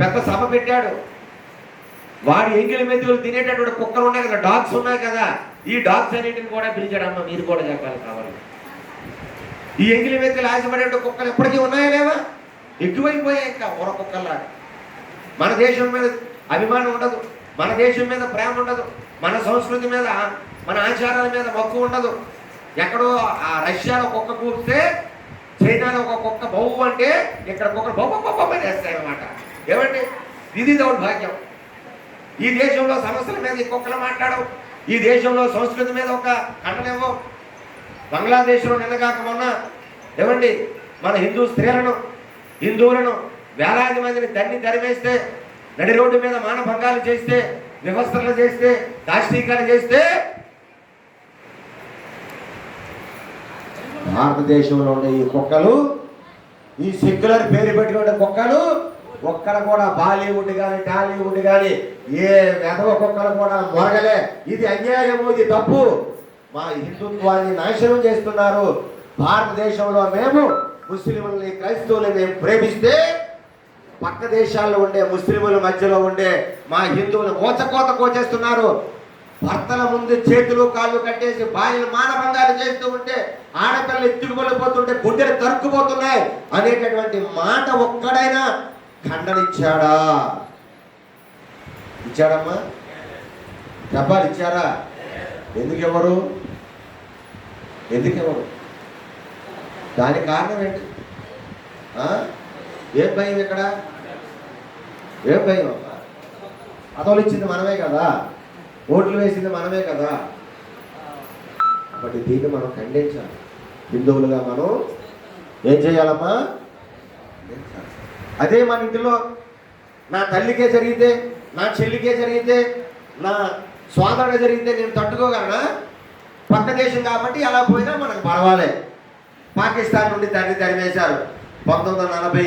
పెద్ద సభ పెట్టాడు వాడు ఎంగిలి మెతుకులు తినేటటువంటి కుక్కలు ఉన్నాయి కదా డాగ్స్ ఉన్నాయి కదా ఈ డాగ్స్ అన్నింటిని కూడా పిలిచాడు అమ్మ మీరు కూడా చెప్పాలి కావాలి ఈ ఎంగిలి మెతుకులు ఆశపడే కుక్కలు ఎప్పటికీ ఉన్నాయా లేవా ఎక్కువైపోయాయి ఇంకా ఊర కుక్కల్లా మన దేశం మీద అభిమానం ఉండదు మన దేశం మీద ప్రేమ ఉండదు మన సంస్కృతి మీద మన ఆచారాల మీద మక్కువ ఉండదు ఎక్కడో ఆ రష్యాలో కుక్క కూపితే చైనాలో ఒక కుక్క బహు అంటే ఇక్కడ కుక్క బొబ్బ బొబ్బ చేస్తాయన్నమాట ఏమండి? ఇది దౌర్భాగ్యం ఈ దేశంలో సమస్యల మీద ఈ మాట్లాడవు ఈ దేశంలో సంస్కృతి మీద ఒక ఖండనివ్వవు బంగ్లాదేశ్లో నిన్నగాక మొన్న ఏమండి మన హిందూ స్త్రీలను హిందువులను వేలాది మందిని తన్ని తరిమేస్తే నడి రోడ్డు మీద మానభంగాలు చేస్తే వివస్థలు చేస్తే దాష్టీకాలు చేస్తే భారతదేశంలో ఉండే ఈ కుక్కలు ఈ సెక్యులర్ పేరు పెట్టుకునే కుక్కలు ఒక్కడ కూడా బాలీవుడ్ కానీ టాలీవుడ్ కానీ ఏ వెధవ కుక్కలు కూడా మొరగలే. ఇది అన్యాయము ఇది తప్పు. మా హిందుత్వాన్ని నాశనం చేస్తున్నారు. భారతదేశంలో మేము ముస్లింలని క్రైస్తవుల్ని మేము ప్రేమిస్తే పక్క దేశాల్లో ఉండే ముస్లింల మధ్యలో ఉండే మా హిందువులు కోచకోత కోచేస్తున్నారు. భర్తల ముందు చేతులు కాళ్ళు కట్టేసి భార్యలు మానభంగాలు చేస్తూ ఉంటే ఆడపిల్లలు ఎత్తుకుపోతుంటే గుండెలు తరుక్కుపోతున్నాయి అనేటటువంటి మాట ఒక్కడైనా ఖండనిచ్చాడా? ఇచ్చాడమ్మా? చెప్పాలి ఇచ్చారా ఎందుకు ఎవరు ఎందుకు ఇవ్వరు దానికి కారణం ఏంటి? ఏం భయం ఇక్కడ? ఏం భయం పదవులు ఇచ్చింది మనమే కదా. ఓట్లు వేసింది మనమే కదా. కాబట్టి దీన్ని మనం ఖండించాలి. హిందువులుగా మనం ఏం చేయాలమ్మా? ఖండించాలి. అదే మన ఇంటిలో నా తల్లికే జరిగితే నా చెల్లికే జరిగితే నా సోదరుడు జరిగితే నేను తట్టుకోగలనా? పక్క దేశం కాబట్టి ఎలా పోయినా మనకు పర్వాలే. పాకిస్తాన్ నుండి తల్లి తరిమేశారు. పంతొమ్మిది వందల నలభై